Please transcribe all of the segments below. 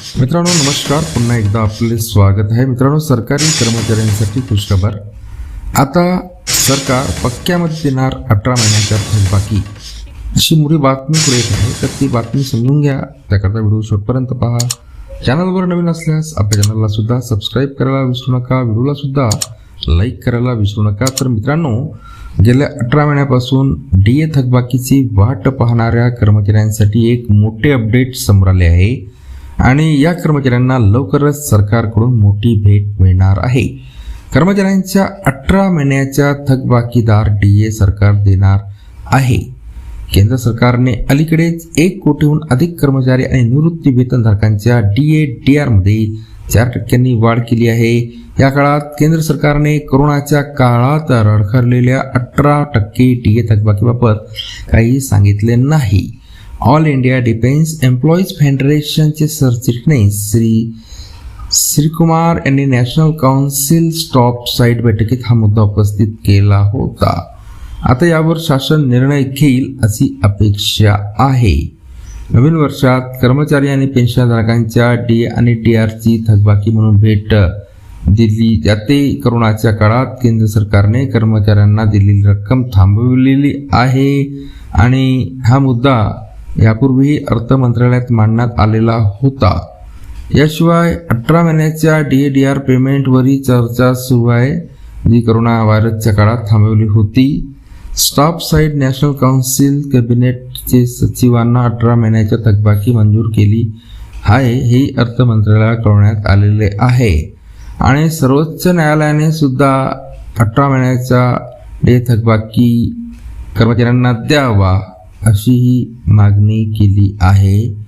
मित्रांनो नमस्कार. पुन्हा एकदा आपले स्वागत आहे. मित्रांनो सरकारी कर्मचाऱ्यांसाठी खुशखबर. आता सरकार पक्क्यामध्ये देणार अठरा महिन्याच्या थकबाकी. अशी मोठी बातमी पुढे येत आहे. तर ती बातमी समजून घ्या. त्याकरता व्हिडिओ शेवटपर्यंत पहा. चॅनलवर नवीन असल्यास आपल्या चॅनलला सुद्धा सबस्क्राईब करायला विसरू नका. व्हिडिओला सुद्धा लाईक करायला विसरू नका. तर मित्रांनो गेल्या अठरा महिन्यापासून डी ए थकबाकीची वाट पाहणाऱ्या कर्मचाऱ्यांसाठी एक मोठे अपडेट समोर आले आहे. आणि या कर्मचाऱ्यांना लवकरच सरकारकडून मोठी भेट मिळणार आहे. कर्मचाऱ्यांच्या अठरा महिन्याच्या थकबाकीदार डी ए सरकार देणार आहे. केंद्र सरकारने अलीकडेच एक कोटीहून अधिक कर्मचारी आणि निवृत्ती वेतनधारकांच्या डी ए डी आरमध्ये चार टक्क्यांनी वाढ केली आहे. या काळात केंद्र सरकारने कोरोनाच्या काळात रडखडलेल्या अठरा टक्के डी ए थकबाकीबाबत काही सांगितले नाही. ऑल इंडिया डिफेन्स एम्प्लॉईज फेडरेशनचे सरचिटणीस श्री श्रीकुमार यांनी नॅशनल काउन्सिल स्टॉप साईट बैठकीत हा मुद्दा उपस्थित केला होता. आता यावर शासन निर्णय घेईल अशी अपेक्षा आहे. नवीन वर्षात कर्मचारी आणि पेन्शनधारकांच्या डी आणि टी आरची थकबाकी म्हणून भेट दिली जाते. करोनाच्या काळात केंद्र सरकारने कर्मचाऱ्यांना दिलेली रक्कम थांबवलेली आहे. आणि हा मुद्दा यापूर्वीही अर्थ मंत्रालयात मांडण्यात आलेला होता. याशिवाय अठरा महिन्याच्या डी ए डी आर पेमेंटवरही चर्चा सुरू आहे. जी करोना व्हायरसच्या काळात थांबवली होती. स्टाफ साईड नॅशनल काउन्सिल कॅबिनेटचे सचिवांना अठरा महिन्याच्या थकबाकी मंजूर केली आहे हे अर्थ मंत्रालयाला कळवण्यात आलेले आहे. आणि सर्वोच्च न्यायालयाने सुद्धा अठरा महिन्याच्या डे थकबाकी कर्मचाऱ्यांना द्यावा अशी ही मागणी केली आहे.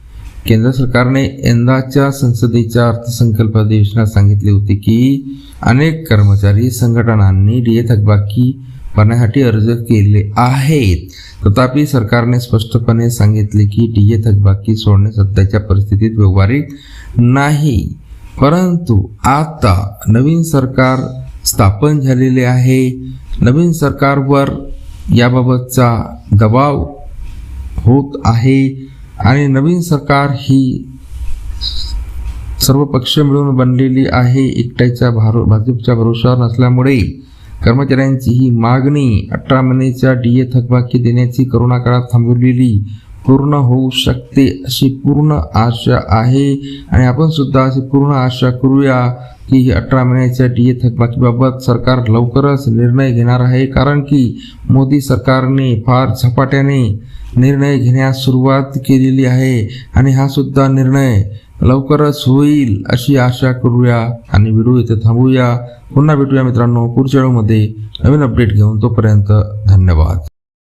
केंद्र सरकारने यंदाच्या संसदेच्या अर्थसंकल्प अधिवेशनात सांगितले होते की अनेक कर्मचारी संघटनांनी डीए थकबाकी भरण्यासाठी अर्ज केले आहेत. तथापि सरकारने स्पष्टपणे सांगितले की डीए थकबाकी सोडणे सध्याच्या परिस्थितीत व्यवहारिक नाही. परंतु आता नवीन सरकार स्थापन झालेले आहे. नवीन सरकारवर याबाबतचा दबाव होत आहे. आणि नवीन सरकार ही सर्व पक्ष मिळून बनलेली आहे. एकट्याच्या भारो भाजपच्या भरोशावर नसल्यामुळे कर्मचाऱ्यांची ही मागणी अठरा महिन्याच्या डी ए थकबाकी देण्याची करोना काळात थांबवलेली पूर्ण होऊ शकते अशी पूर्ण आशा आहे. आणि आपण सुद्धा अशी पूर्ण आशा करूया की ही अठरा महिन्याच्या डी ए थकबाकीबाबत सरकार लवकरच निर्णय घेणार आहे. कारण की मोदी सरकारने फार झपाट्याने निर्णय घेण्यास सुरुवात केलेली आहे आणि हा सुद्धा निर्णय लवकरच होईल अशी आशा करूया आणि व्हिडिओ इथे थांबूया. पुन्हा भेटूया मित्रांनो पुढच्या वेळेमध्ये नवीन अपडेट घेऊन तोपर्यंत धन्यवाद.